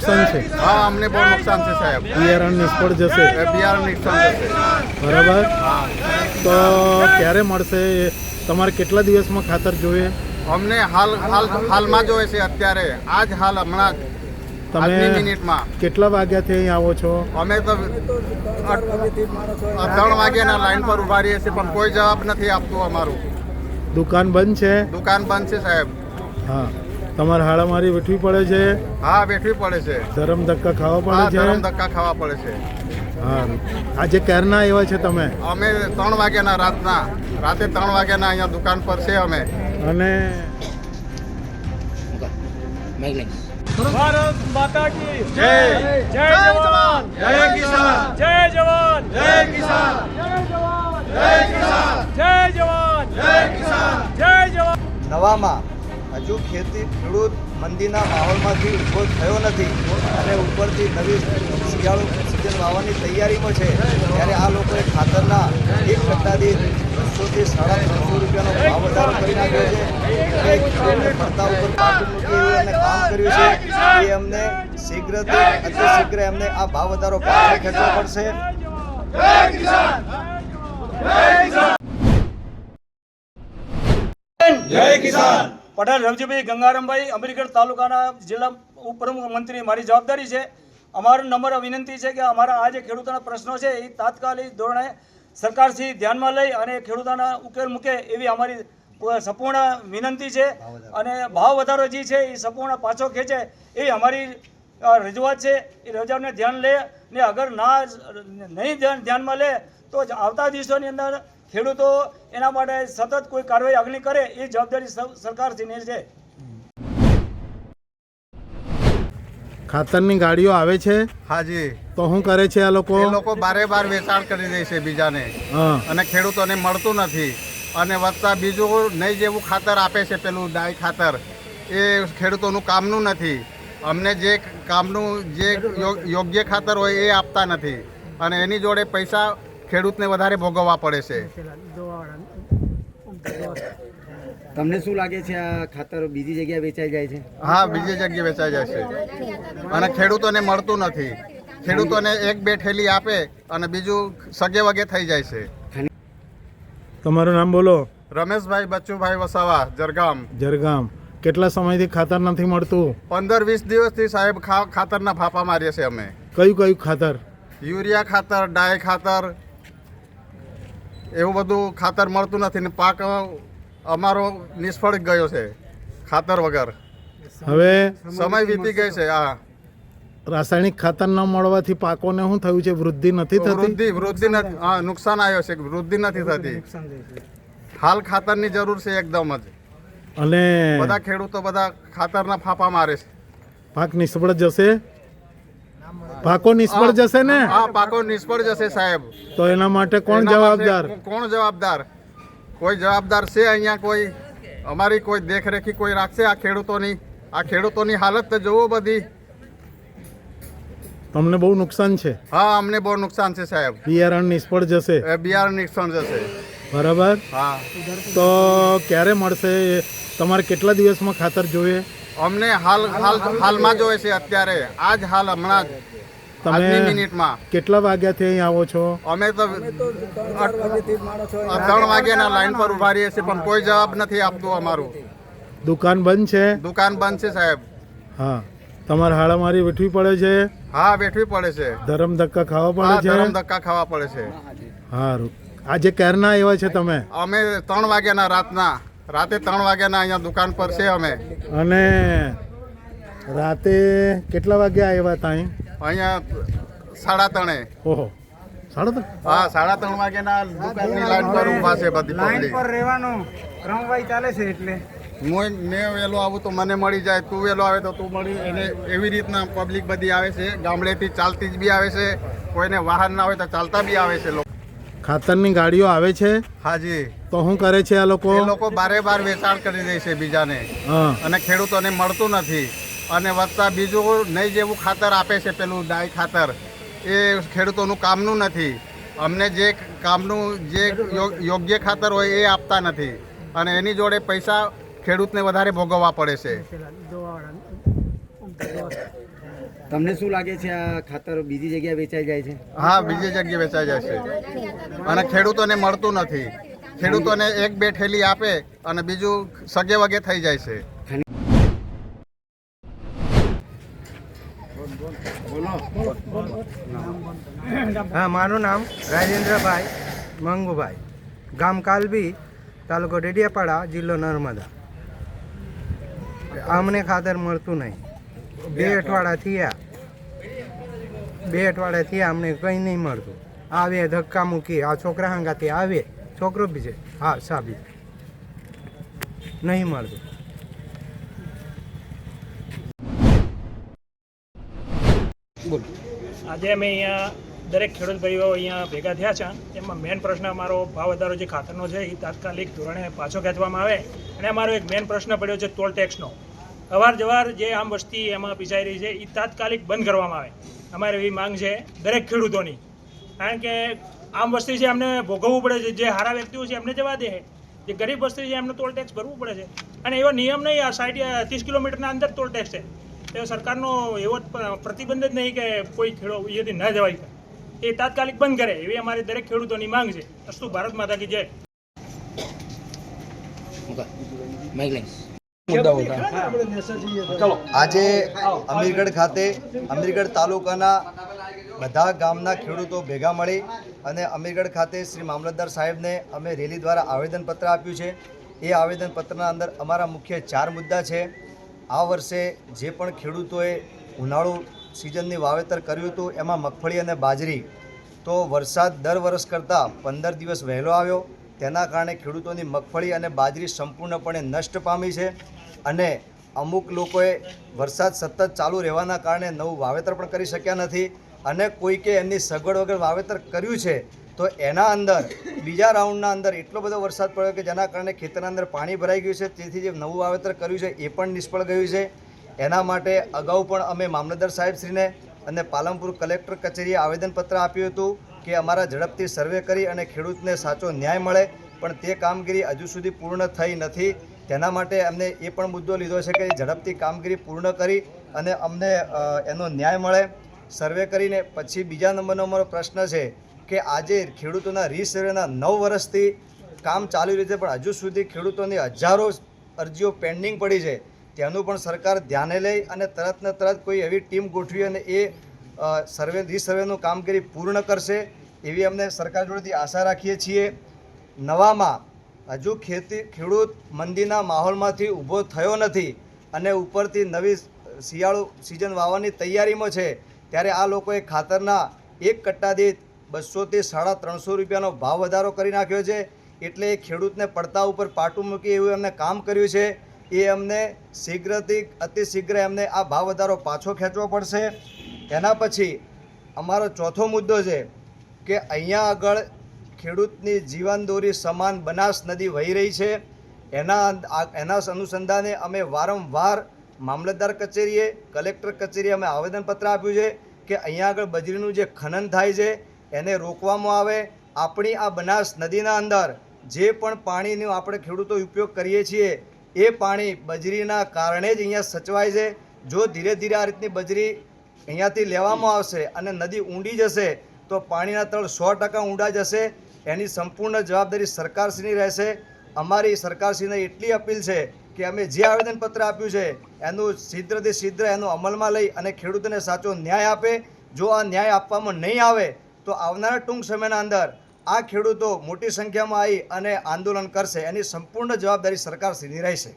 નુકસાન છે? હા અમને બહુ નુકસાન છે સાહેબ. બિયારણ નિષ્ફળ જશે? બિયારણ નુકસાન થશે બરાબર? હા. તો ક્યારે મળશે? તમારે કેટલા દિવસમાં ખાતર જોઈએ? અમને હાલ હાલ હાલમાં જોઈએ છે અત્યારે. આજ હાલ હમણાં તમે મિનિટમાં. કેટલા વાગ્યાથી અહીં આવો છો? અમે તો ત્રણ વાગ્યાના લાઈન પર ઊભા રહીએ છીએ પણ કોઈ જવાબ નથી આપતું અમારું. દુકાન બંધ છે? દુકાન બંધ છે સાહેબ. હા. તમારે હાડામારી વેઠવી પડે છે? હા બેઠવી પડે છે. ધરમ ધક્કા ખાવા પડે છે? ધરમ ધક્કા ખાવા પડે છે. હા. આજે કેરના એવા છે તમે? અમે ત્રણ વાગ્યાના રાતના રાતે ત્રણ વાગ્યાના અહીંયા દુકાન પર છે અમે. અને ભારત માતા કી જય. જય જવાન. જય કિસાન. જય જવાન. જય કિસાન. જય જવાન. જય કિસાન. જય જવાન. જય કિસાન. જય જવાન. નવામાં હજુ ખેતી ખેડૂત મંદીના માહોલમાંથી ઊભો થયો નથી અને ઉપરથી નવી શિયાળુ સિઝન વાવવાની તૈયારીમાં છે. ત્યારે આ લોકોએ ખાતરના એક કટ્ટા દીઠ બસોથી સાડા ત્રણસો રૂપિયાનો ભાવ વધારો કરી નાખ્યો છે. કામ કર્યું છે, એ અમને શીઘ્રથી અતિ શીઘ્ર એમને આ ભાવ વધારો પાછળ ખેંચવો પડશે. પટેલ રવજીભાઈ ગંગારામભાઈ અમીરગઢ તાલુકાના જિલ્લા ઉપપ્રમુખ મંત્રી મારી જવાબદારી છે. અમારો નમ્ર વિનંતી છે કે અમારા આ જે ખેડૂતોના પ્રશ્નો છે એ તાત્કાલિક ધોરણે સરકારથી ધ્યાનમાં લઈ અને ખેડૂતોના ઉકેલ મૂકે એવી અમારી સંપૂર્ણ વિનંતી છે. અને ભાવ વધારો જે છે એ સંપૂર્ણ પાછો ખેંચે એવી અમારી રજૂઆત છે. એ રજાઓને ધ્યાન લે ને અગર ના નહીં ધ્યાનમાં લે તો જ આવતા દિવસોની અંદર ખેડૂતો એના માટે સતત કોઈ કાર્યવાહી અગ્નિ કરે એ જવાબદારી સ- સરકારશ્રીની છે. ખાતરની ગાડીઓ આવે છે? હાજી. તો શું કરે છે આ લોકો? એ લોકો બારે બાર વેચાણ કરી દે છે બીજાને. હા. અને ખેડૂતોને મળતું નથી. અને વધતા બીજું નહીં જેવું ખાતર આપે છે પેલું ડાય ખાતર. એ ખેડૂતોનું કામનું નથી. અમને જે કામનું જે યોગ્ય ખાતર હોય એ આપતા નથી. અને એની જોડે પૈસા ખેડૂતને વધારે ભોગવવા પડે છે. તમને શું લાગે છે આ ખાતર બીજી જગ્યાએ વેચાઈ જાય છે? હા બીજી જગ્યાએ વેચાઈ જાય છે. અને ખેડૂતોને મળતું નથી. ખેડૂતોને એક બે ઠેલી આપે અને બીજું સગે વગે થઈ જાય છે. તમારું નામ બોલો. રમેશભાઈ બચ્ચુભાઈ વસાવા જરગામ. જરગામ. કેટલા સમયથી ખાતર નથી મળતું? પંદર વીસ દિવસથી સાહેબ ખા ખાતરના ફાફા મારીએ છીએ અમે. કયું કયું ખાતર? યુરિયા ખાતર ડાય ખાતર એવું બધું ખાતર મળતું નથી ને પાક અમારો નિષ્ફળ ગયો છે ખાતર વગર. હવે સમય વીતી ગયો છે આ રાસાયણિક ખાતર ન મળવાથી પાકોને શું થયું છે? વૃદ્ધિ નથી થતી? વૃદ્ધિ વૃદ્ધિ નથી હા નુકસાન આવ્યો છે વૃદ્ધિ નથી થતી. હાલ ખાતરની જરૂર છે એકદમ જ. અને બધા ખેડૂતો બધા ખાતરના ફાફા મારે છે. પાક નિષ્ફળ જશે? પાકો નિષ્ફળ જશે ને? હા પાકો નિષ્ફળ જશે સાહેબ. તો એના માટે કોણ જવાબદાર? કોણ જવાબદાર? કોઈ જવાબદાર છે અહીંયા કોઈ? અમારી કોઈ દેખરેખી કોઈ રાખશે આ ખેડૂતોની? આ ખેડૂતોની હાલત તો જોવો બધી. તમને બહુ નુકસાન છે. હા અમને બહુ નુકસાન છે સાહેબ. બિયારણ નિષ્ફળ જશે. એ બિયારણ નિષ્ફળ જશે. બરાબર? હા. તો ક્યારે મળશે? તમારે કેટલા દિવસમાં ખાતર જોઈએ? અમને હાલ હાલ હાલમાં જોઈએ છે અત્યારે. આજ હાલ હમણાં જ. તમે મિનિટમાં. કેટલા વાગ્યાથી અહીં આવો છો? અમે તો ત્રણ વાગ્યાના લાઈન પર ઊભા રહીએ છીએ પણ કોઈ જવાબ નથી આપતું અમારું. દુકાન બંધ છે? દુકાન બંધ છે સાહેબ. હા. તમારે હાડામારી વેઠવી પડે છે? હા બેઠવી પડે છે. ધરમ ધક્કા ખાવા પડે પડે ધરમ ધક્કા ખાવા પડે છે. સારું આજે ક્યારના એવા છે તમે? અમે ત્રણ વાગ્યાના રાતના. રાતે ત્રણ વાગ્યાના અહીંયા દુકાન પર છે અમે. અને રાતે કેટલા વાગ્યા આવ્યા હતા અહીં અહીંયા સાડા ત્રણે. ઓહો. સાડા ત્રણ? હા સાડા ત્રણ વાગ્યાના દુકાનની લાઈન પર ઊભા છે બધી પબ્લિક રહેવાનું રમવાઈ ચાલે છે એટલે. હું મેં વહેલો આવું તો મને મળી જાય તું વહેલો આવે તો તું મળી. એને એવી રીતના પબ્લિક બધી આવે છે. ગામડેથી ચાલતી જ બી આવે છે. કોઈને વાહન ના હોય તો ચાલતા બી આવે છે લોકો. ખાતરની ગાડીઓ આવે છે? હાજી. તો શું કરે છે આ લોકો? એ લોકો બારે બાર વેચાણ કરી દે છે બીજાને. હા. અને ખેડૂતોને મળતું નથી. અને વત્તા બીજું નહીં જેવું ખાતર આપે છે પેલું ડાય ખાતર. એ ખેડૂતોનું કામનું નથી. અમને જે કામનું જે યોગ્ય ખાતર હોય એ આપતા નથી. અને એની જોડે પૈસા ખેડૂતને વધારે ભોગવવા પડે છે. તમને શું લાગે છે આ ખાતર બીજી જગ્યાએ વેચાઈ જાય છે? હા બીજી જગ્યાએ વેચાઈ જાય છે. અને ખેડૂતોને મળતું નથી. ખેડૂતોને એક બે ઠેલી આપે અને બીજું સગે વગે થઈ જાય છે. હા મારું નામ રાજેન્દ્રભાઈ મંગુભાઈ. ગામ કાલબી તાલુકો ડેડિયાપાડા જિલ્લો નર્મદા. અમને ખાતર મળતું નહીં. બે અઠવાડિયા થયા. બે અઠવાડિયા થયા, અમને કંઈ નહીં મળતું. આવે, ધક્કા મૂકી, આ છોકરા હંગાથી આવે, છોકરો બી છે. હા સાબી નહીં મળતું. આજે અમે અહીંયા દરેક ખેડૂત ભાઈઓ અહીંયા ભેગા થયા છે. એમાં મેઈન પ્રશ્ન અમારો ભાવ વધારો જે ખાતરનો છે, એ તાત્કાલિક ધોરણે પાછો ખેંચવામાં આવે. અને અમારો એક મેઈન પ્રશ્ન પડ્યો છે ટોલ ટેક્સનો અવાર જવાર જે આમ વસ્તી એમાં પીસાઈ રહી છે એ તાત્કાલિક બંધ કરવામાં આવે. અમારે એવી માંગ છે દરેક ખેડૂતોની. કારણ કે આમ વસ્તી છે, એમને ભોગવવું પડે છે. જે સારા વ્યક્તિઓ છે, એમને જવા દે. જે ગરીબ વસ્તી છે, એમને ટોલ ટેક્સ ભરવું પડે છે. અને એવો નિયમ નહીં, આ સાઈડ ત્રીસ કિલોમીટરના અંદર ટોલ ટેક્સ છે. તો સરકારનો એવો પ્રતિબંધ જ નહીં કે કોઈ ખેડો અહીંયાથી ન જવાય. એ તાત્કાલિક બંધ કરે, એવી અમારી દરેક ખેડૂતોની માંગ છે. અસ્તુ ભારત માતા કી જય. આજે અમીરગઢ ખાતે અમીરગઢ તાલુકાના બધા ગામના ખેડૂતો ભેગા મળી અને અમીરગઢ ખાતે શ્રી મામલતદાર સાહેબને અમે રેલી દ્વારા આવેદનપત્ર આપ્યું છે. એ આવેદનપત્રના અંદર અમારા મુખ્ય ચાર મુદ્દા છે. આ વર્ષે જે પણ ખેડૂતોએ ઉનાળુ સિઝનની વાવેતર કર્યું હતું એમાં મગફળી અને બાજરી તો વરસાદ દર વર્ષ કરતાં પંદર દિવસ વહેલો આવ્યો. તેના કારણે ખેડૂતોની મગફળી અને બાજરી સંપૂર્ણપણે નષ્ટ પામી છે. અને અમુક લોકોએ વરસાદ સતત ચાલુ રહેવાના કારણે નવું વાવેતર પણ કરી શક્યા નથી અને કોઈકે એમની સગવડ વગર વાવેતર કર્યું છે, તો એના અંદર, બીજા રાઉન્ડના અંદર એટલો બધો વરસાદ પડ્યો કે જેના કારણે ખેતરના અંદર પાણી ભરાઈ ગયું છે, તેથી જે નવું વાવેતર કર્યું છે એ પણ નિષ્ફળ ગયું છે. એના માટે અગાઉ પણ અમે મામલતદાર સાહેબશ્રીને અને પાલનપુર કલેક્ટર કચેરીએ આવેદનપત્ર આપ્યું હતું કે અમારા ઝડપથી સર્વે કરી અને ખેડૂતને સાચો ન્યાય મળે, પણ તે કામગીરી હજુ સુધી પૂર્ણ થઈ નથી. તેના માટે અમને એ પણ મુદ્દો લીધો છે કે ઝડપથી કામગીરી પૂર્ણ કરી અને અમને એનો ન્યાય મળે. સર્વે કરીને પછી બીજા નંબરનો અમારો પ્રશ્ન છે કે આજે ખેડૂતોના રીસર્વેના નવ વર્ષથી કામ ચાલી રીતે પણ હજુ સુધી ખેડૂતોની હજારો અરજીઓ પેન્ડિંગ પડી છે. તેનું પણ સરકાર ધ્યાને લઈ અને તરત ને તરત કોઈ એવી ટીમ ગોઠવી અને એ સર્વે, રીસર્વેનું કામગીરી પૂર્ણ કરશે, એવી અમને સરકાર જોડેથી આશા રાખીએ છીએ. નવામાં હજુ ખેતી ખેડૂત મંદીના માહોલમાંથી ઊભો થયો નથી અને ઉપરથી નવી શિયાળુ સિઝન વાવવાની તૈયારીમાં છે, ત્યારે આ લોકોએ ખાતરના એક કટ્ટા દીઠ બસોથી સાડા ત્રણસો રૂપિયાનો ભાવ વધારો કરી નાખ્યો છે. એટલે એ ખેડૂતને પડતા ઉપર પાટું મૂકી એવું એમને કામ કર્યું છે. એ અમને શીઘ્રથી અતિ શીઘ્ર એમને આ ભાવ વધારો પાછો ખેંચવો પડશે. એના પછી અમારો ચોથો મુદ્દો છે કે અહીંયા આગળ ખેડૂતની જીવનદોરી સમાન બનાસ નદી વહી રહી છે. એના એના અનુસંધાને અમે વારંવાર મામલતદાર કચેરીએ, કલેક્ટર કચેરીએ અમે આવેદનપત્ર આપ્યું છે કે અહીંયા આગળ બજરીનું જે ખનન થાય છે, એને રોકવામાં આવે. આપણી આ બનાસ નદીના અંદર જે પણ પાણીનો આપણે ખેડૂતો ઉપયોગ કરીએ છીએ, એ પાણી બજરીના કારણે જ અહીંયા સચવાય છે. જો ધીરે ધીરે આ રીતની બજરી અહીંયાથી લેવામાં આવશે અને નદી ઊંડી જશે, તો પાણીના તળ સો ટકા ઊંડા જશે. એની સંપૂર્ણ જવાબદારી સરકારશ્રીની રહેશે. અમારી સરકારશ્રીને એટલી અપીલ છે કે અમે જે આવેદનપત્ર આપ્યું છે, એનું શીઘ્રથી શીઘ્ર એનું અમલમાં લઈ અને ખેડૂતોને સાચો ન્યાય આપે. જો આ ન્યાય આપવામાં નહીં આવે, તો આવનારા ટૂંક સમયના અંદર આ ખેડૂતો મોટી સંખ્યામાં આવી અને આંદોલન કરશે. એની સંપૂર્ણ જવાબદારી સરકારશ્રીની રહેશે.